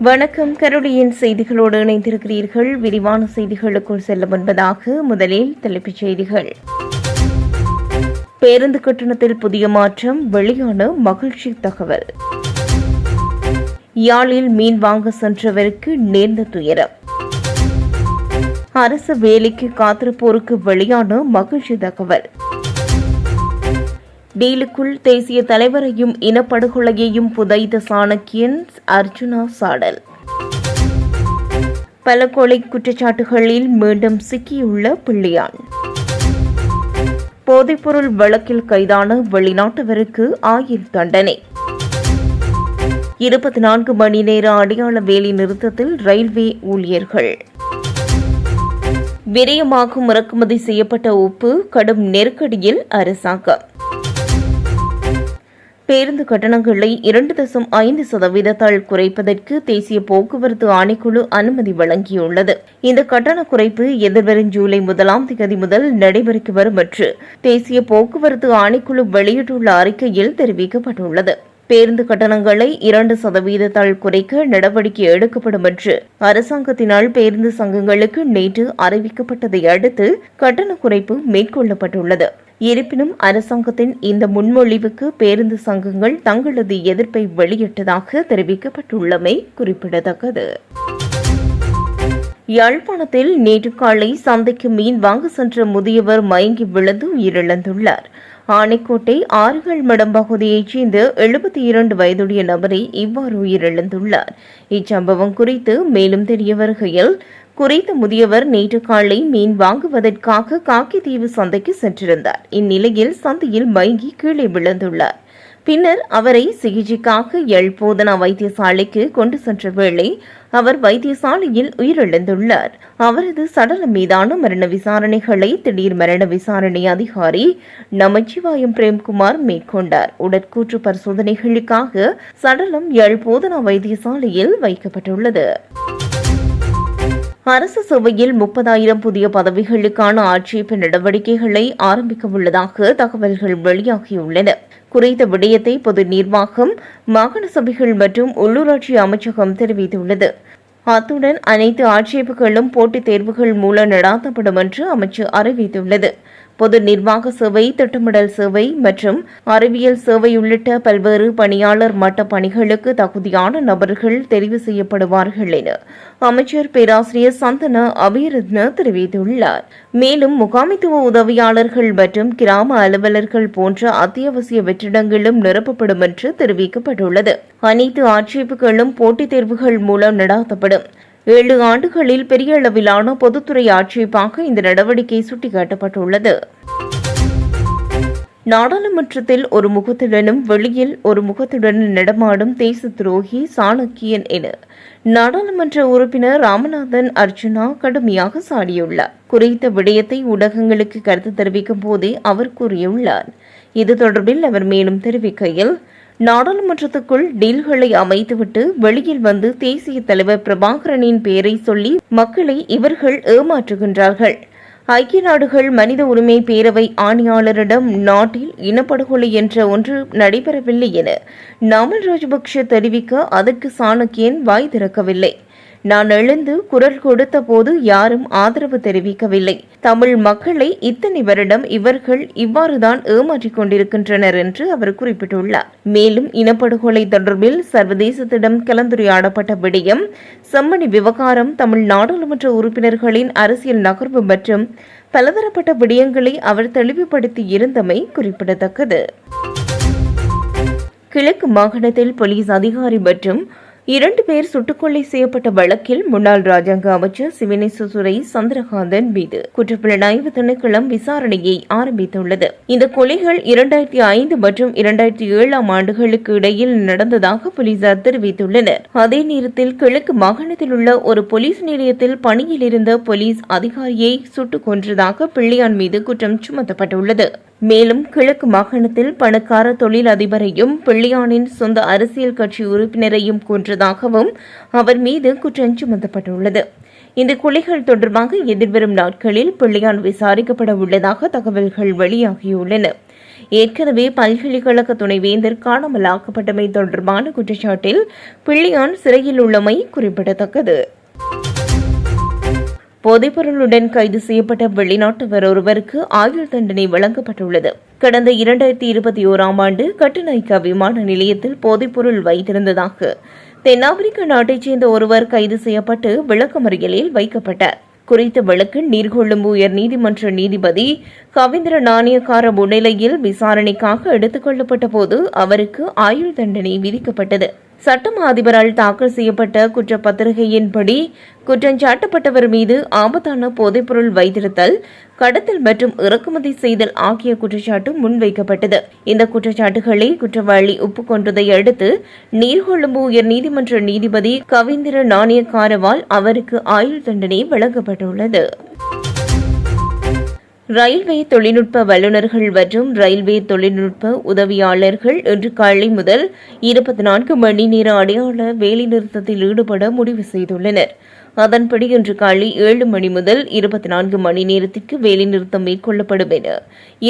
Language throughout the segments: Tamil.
வணக்கம். கருடியின் செய்திகளோடு இணைந்திருக்கிறீர்கள். விரிவான செய்திகளுக்குள் செல்ல முன்பதாக முதலில் தலைப்புச் செய்திகள். பேருந்து கட்டணத்தில் புதிய மாற்றம் வெளியான மகிழ்ச்சி தகவல். யாழில் மீன் வாங்க சென்றவருக்கு நேர்ந்த துயரம். அரசு வேலைக்கு காத்திருப்போருக்கு வெளியான மகிழ்ச்சி தகவல். டீலுக்குள் தேசிய தலைவரையும் இனப்படுகொலையையும் புதைத்த சாணக்கியன் அர்ஜுனா சாடல். பல கொலை குற்றச்சாட்டுகளில் மீண்டும் சிக்கியுள்ள பிள்ளையான். போதைப்பொருள் வழக்கில் கைதான வெளிநாட்டவருக்கு ஆயுள் தண்டனை. இருபத்தி நான்கு மணி நேர அடையாள வேலை நிறுத்தத்தில் ரயில்வே ஊழியர்கள். விரயமாகும் இறக்குமதி செய்யப்பட்ட உப்பு கடும் நெருக்கடியில் அரசாங்கம். பேருந்து கட்டணங்களை இரண்டு தசம் ஐந்து சதவீதத்தால் குறைப்பதற்கு தேசிய போக்குவரத்து ஆணைக்குழு அனுமதி வழங்கியுள்ளது. இந்த கட்டண குறைப்பு எதிர்வரும் ஜூலை முதலாம் தேதி முதல் நடைமுறைக்கு வரும் என்று தேசிய போக்குவரத்து ஆணைக்குழு வெளியிட்டுள்ள அறிக்கையில் தெரிவிக்கப்பட்டுள்ளது. பேருந்து கட்டணங்களை இரண்டு சதவீதத்தால் குறைக்க நடவடிக்கை எடுக்கப்படும் என்று அரசாங்கத்தினால் பேருந்து சங்கங்களுக்கு நேற்று அறிவிக்கப்பட்டதை அடுத்து கட்டண குறைப்பு மேற்கொள்ளப்பட்டுள்ளது. இருப்பினும் அரசாங்கத்தின் இந்த முன்மொழிவுக்கு பேருந்து சங்கங்கள் தங்களது எதிர்ப்பை வெளியிட்டதாக தெரிவிக்கப்பட்டுள்ளமை குறிப்பிடத்தக்கது. யாழ்ப்பாணத்தில் நேற்று காலை சந்தைக்கு மீன் வாங்க சென்ற முதியவர் மயங்கி விழுந்து உயிரிழந்துள்ளார். ஆனைக்கோட்டை ஆறுகள் மடம் பகுதியைச் சேர்ந்த எழுபத்தி இரண்டு வயதுடைய நபரை இவ்வாறு உயிரிழந்துள்ளார். இச்சம்பவம் குறித்து மேலும் தெரிய வருகையில் குறித்த முதியவர் நேற்று காலை மீன் வாங்குவதற்காக காக்கித்தீவு சந்தைக்கு சென்றிருந்தார். இந்நிலையில் சந்தையில் மயங்கி கீழே விழுந்துள்ளார். பின்னர் அவரை சிகிச்சைக்காக எல்போதனா வைத்தியசாலைக்கு கொண்டு சென்ற வேளை அவர் வைத்தியசாலையில் உயிரிழந்துள்ளார். அவரது சடலம் மீதான மரண விசாரணைகளை திடீர் மரண விசாரணை அதிகாரி நமச்சிவாயம் பிரேம்குமார் மேற்கொண்டார். உடற்கூற்று பரிசோதனைகளுக்காக சடலம் எல்போதனா வைத்தியசாலையில் வைக்கப்பட்டுள்ளது. அரசு சபையில் முப்பதாயிரம் புதிய பதவிகளுக்கான ஆட்சேப நடவடிக்கைகளை ஆரம்பிக்க உள்ளதாக தகவல்கள் வெளியாகியுள்ளன. குறித்த விடயத்தை பொது நிர்வாகம் மாகாண சபைகள் மற்றும் உள்ளூராட்சி அமைச்சகம் தெரிவித்துள்ளது. அத்துடன் அனைத்து ஆட்சேபுகளும் போட்டித் தேர்வுகள் மூலம் நடாத்தப்படும் என்று அமைச்சு அறிவித்துள்ளது. பொது நிர்வாக சேவை திட்டமிடல் சேவை மற்றும் அறிவியல் சேவை உள்ளிட்ட பல்வேறு பணியாளர் மட்ட பணிகளுக்கு தகுதியான நபர்கள் தெரிவு செய்யப்படுவார்கள் என அமைச்சர் பேராசிரியர் சந்தன அபிரத்ன தெரிவித்துள்ளார். மேலும் முகாமித்துவ உதவியாளர்கள் மற்றும் கிராம அலுவலர்கள் போன்ற அத்தியாவசிய வெற்றிடங்களும் நிரப்பப்படும் என்று தெரிவிக்கப்பட்டுள்ளது. அனைத்து ஆட்சேபுகளும் போட்டித் தேர்வுகள் மூலம் நடாத்தப்படும். ஏழு ஆண்டுகளில் பெரிய அளவிலான பொதுத்துறை ஆட்சேபாக இந்த நடவடிக்கை சுட்டிக்காட்டப்பட்டுள்ளது. நாடாளுமன்றத்தில் ஒரு முகத்துடனும் வெளியில் ஒரு முகத்துடனும் நடமாடும் தேச துரோகி சாணக்கியன் என நாடாளுமன்ற உறுப்பினர் ராமநாதன் அர்ஜுனா கடுமையாக சாடியுள்ளார். குறித்த விடயத்தை ஊடகங்களுக்கு கருத்து தெரிவிக்கும் போதே அவர் கூறியுள்ளார். இது தொடர்பில் அவர் மேலும் தெரிவிக்கையில் நாடாளுமன்றத்துக்குள் டீல்களை அமைத்துவிட்டு வெளியில் வந்து தேசிய தலைவர் பிரபாகரனின் பெயரை சொல்லி மக்களை இவர்கள் ஏமாற்றுகின்றார்கள். ஐக்கிய நாடுகள் மனித உரிமை பேரவை ஆணையாளரிடம் நாட்டில் இனப்படுகொலை என்ற ஒன்று நடைபெறவில்லை என நாமல் ராஜபக்ஷ தெரிவிக்க அதற்கு சாணக்கியன் வாய் திறக்கவில்லை. நான் எழுந்து குரல் கொடுத்த போது யாரும் ஆதரவு தெரிவிக்கவில்லை. தமிழ் மக்களை இத்தனை வருடம் இவர்கள் இவ்வாறுதான் ஏமாற்றிக் கொண்டிருக்கின்றனர் என்று அவர் குறிப்பிட்டுள்ளார். மேலும் இனப்படுகொலை தொடர்பில் சர்வதேசத்திடம் கலந்துரையாடப்பட்ட விடயம் செம்மணி விவகாரம் தமிழ் நாடாளுமன்ற உறுப்பினர்களின் அரசியல் நகர்வு மற்றும் பலதரப்பட்ட விடயங்களை அவர் தெளிவுபடுத்தி இருந்தமை குறிப்பிடத்தக்கது. கிழக்கு மாகாணத்தில் போலீஸ் அதிகாரி மற்றும் இரண்டு பேர் சுட்டுக்கொலை செய்யப்பட்ட வழக்கில் முன்னாள் ராஜாங்க அமைச்சர் சிவனேசுரை சந்திரகாந்தன் மீது குற்றப்புலனாய்வு திணைக்களம் விசாரணையை ஆரம்பித்துள்ளது. இந்த கொலைகள் இரண்டாயிரத்தி ஐந்து மற்றும் இரண்டாயிரத்தி ஏழாம் ஆண்டுகளுக்கு இடையில் நடந்ததாக போலீசார் தெரிவித்துள்ளனர். அதே நேரத்தில் கிழக்கு மாகாணத்தில் உள்ள ஒரு போலீஸ் நிலையத்தில் பணியில் இருந்த போலீஸ் அதிகாரியை சுட்டுக் கொன்றதாக பிள்ளையான் மீது குற்றம் சுமத்தப்பட்டுள்ளது. மேலும் கிழக்கு மாகாணத்தில் பணக்கார தொழில் அதிபரையும் பிள்ளையானின் சொந்த அரசியல் கட்சி உறுப்பினரையும் கொன்றதாகவும் அவர் மீது குற்றம் சுமத்தப்பட்டுள்ளது. இந்த கொலைகள் தொடர்பாக எதிர்வரும் நாட்களில் பிள்ளையான் விசாரிக்கப்பட உள்ளதாக தகவல்கள் வெளியாகியுள்ளன. ஏற்கனவே பல்கலைக்கழக துணைவேந்தர் காணாமலாக்கப்பட்டமை தொடர்பான குற்றச்சாட்டில் பிள்ளையான் சிறையில் உள்ளமை குறிப்பிடத்தக்கது. போதைப்பொருளுடன் கைது செய்யப்பட்ட வெளிநாட்டவர் ஒருவருக்கு ஆயுள் தண்டனை வழங்கப்பட்டுள்ளது. கடந்த இரண்டாயிரத்தி இருபத்தி ஓராம் ஆண்டு கட்டுநாய்க்கா விமான நிலையத்தில் போதைப்பொருள் வைத்திருந்ததாக தென்னாப்பிரிக்க நாட்டைச் சேர்ந்த ஒருவர் கைது செய்யப்பட்டு விளக்கமறியலில் வைக்கப்பட்டார். குறித்த வழக்கு நீர்கொழும்பு உயர் நீதிமன்ற நீதிபதி கவிந்திர நாணயக்கார முன்னிலையில் விசாரணைக்காக எடுத்துக் கொள்ளப்பட்ட போது அவருக்கு ஆயுள் தண்டனை விதிக்கப்பட்டது. சட்டம் அதிபரால் தாக்கல் செய்யப்பட்ட குற்றப்பத்திரிகையின்படி குற்றஞ்சாட்டப்பட்டவர் மீது ஆபத்தான போதைப்பொருள் வைத்திருத்தல் கடத்தல் மற்றும் இறக்குமதி செய்தல் ஆகிய குற்றச்சாட்டு முன்வைக்கப்பட்டது. இந்த குற்றச்சாட்டுகளை குற்றவாளி ஒப்புக்கொண்டதை அடுத்து நீர்கொழும்பு உயர் நீதிமன்ற நீதிபதி கவிந்திர நாணயக்காரவால் அவருக்கு ஆயுள் தண்டனை வழங்கப்பட்டுள்ளது. ரயில்வே தொழில்நுட்ப வல்லுநர்கள் மற்றும் ரயில்வே தொழில்நுட்ப உதவியாளர்கள் இன்று காலை முதல் இருபத்தி நான்கு மணி நேர அடையாள வேலைநிறுத்தத்தில் ஈடுபட முடிவு செய்துள்ளனர். அதன்படி இன்று காலை ஏழு மணி முதல் இருபத்தி நான்கு மணி நேரத்திற்கு வேலைநிறுத்தம் மேற்கொள்ளப்படும் என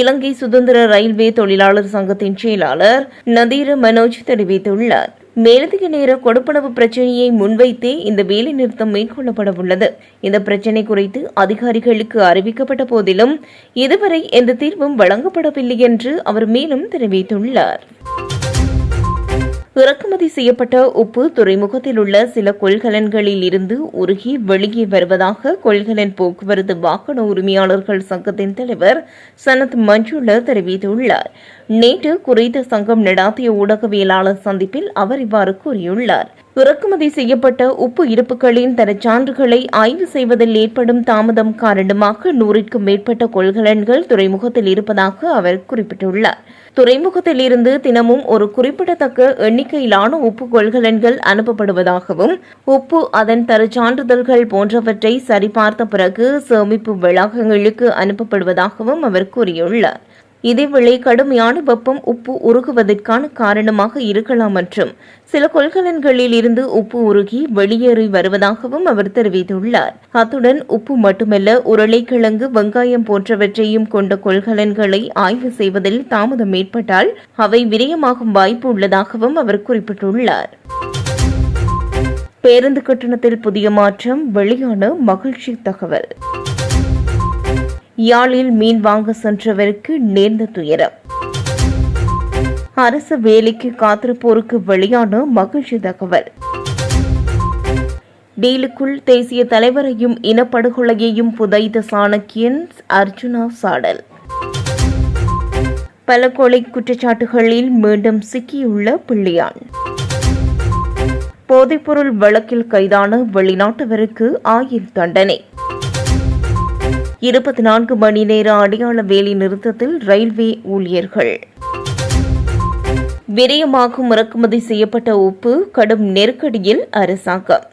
இலங்கை சுதந்திர ரயில்வே தொழிலாளர் சங்கத்தின் செயலாளர் நதீர மனோஜ் தெரிவித்துள்ளார். மேலதிக நேர கொடுப்பனவு பிரச்சனையை முன்வைத்தே இந்த வேலை நிறுத்தம் மேற்கொள்ளப்பட உள்ளது இந்த பிரச்சினை குறித்து அதிகாரிகளுக்கு அறிவிக்கப்பட்ட போதிலும் இதுவரை எந்த தீர்வும் வழங்கப்படவில்லை என்று அவர் மேலும் தெரிவித்துள்ளார். இறக்குமதி செய்யப்பட்ட உப்பு துறைமுகத்தில் உள்ள சில கொள்கலன்களில் இருந்து உருகி வெளியே வருவதாக கொள்கலன் போக்குவரத்து வாகன உரிமையாளர்கள் சங்கத்தின் தலைவர் சனத் மஞ்சுள தெரிவித்துள்ளார். நேற்று குறித்த சங்கம் நடாத்திய ஊடகவியலாளர் சந்திப்பில் அவர் இவ்வாறு கூறியுள்ளார். இறக்குமதி செய்யப்பட்ட உப்பு இருப்புகளின் தரச்சான்றுகளை ஆய்வு செய்வதில் ஏற்படும் தாமதம் காரணமாக நூறிற்கும் மேற்பட்ட கொள்கலன்கள் துறைமுகத்தில் இருப்பதாக அவர் குறிப்பிட்டுள்ளார். துறைமுகத்தில் இருந்து தினமும் ஒரு குறிப்பிடத்தக்க எண்ணிக்கையிலான உப்பு கொள்கலன்கள் அனுப்பப்படுவதாகவும் உப்பு அதன் தரச்சான்றிதழ்கள் போன்றவற்றை சரிபார்த்த பிறகு சேமிப்பு வளாகங்களுக்கு அனுப்பப்படுவதாகவும் அவர் கூறியுள்ளார். இதேவேளை கடுமையான வெப்பம் உப்பு உருகுவதற்கான காரணமாக இருக்கலாம் மற்றும் சில கொள்கலன்களில் இருந்து உப்பு உருகி வெளியேறி வருவதாகவும் அவர் தெரிவித்துள்ளார். அத்துடன் உப்பு மட்டுமல்ல உருளைக்கிழங்கு வெங்காயம் போன்றவற்றையும் கொண்ட கொள்கலன்களை ஆய்வு செய்வதில் தாமதம் ஏற்பட்டால் அவை விரயமாகும் வாய்ப்பு உள்ளதாகவும் அவர் குறிப்பிட்டுள்ளார். பேருந்து கட்டணத்தில் புதிய மாற்றம் வெளியான மகிழ்ச்சி தகவல். யாழில் மீன் வாங்க சென்றவருக்கு நேர்ந்த துயரம். அரசு வேலைக்கு காத்திருப்போருக்கு வெளியான மகிழ்ச்சி தகவல். டீலுக்குள் தேசிய தலைவரையும் இனப்படுகொலையையும் புதைத்த சாணக்கியன் அர்ஜுனா சாடல். பல கொலை குற்றச்சாட்டுகளில் மீண்டும் சிக்கியுள்ள பிள்ளையான். போதைப்பொருள் வழக்கில் கைதான வெளிநாட்டவருக்கு ஆயுள் தண்டனை. இருபத்தி நான்கு மணி நேர அடையாள வேலை நிறுத்தத்தில் ரயில்வே ஊழியர்கள். விரயமாகும் இறக்குமதி செய்யப்பட்ட உப்பு கடும் நெருக்கடியில் அரசாங்கம்.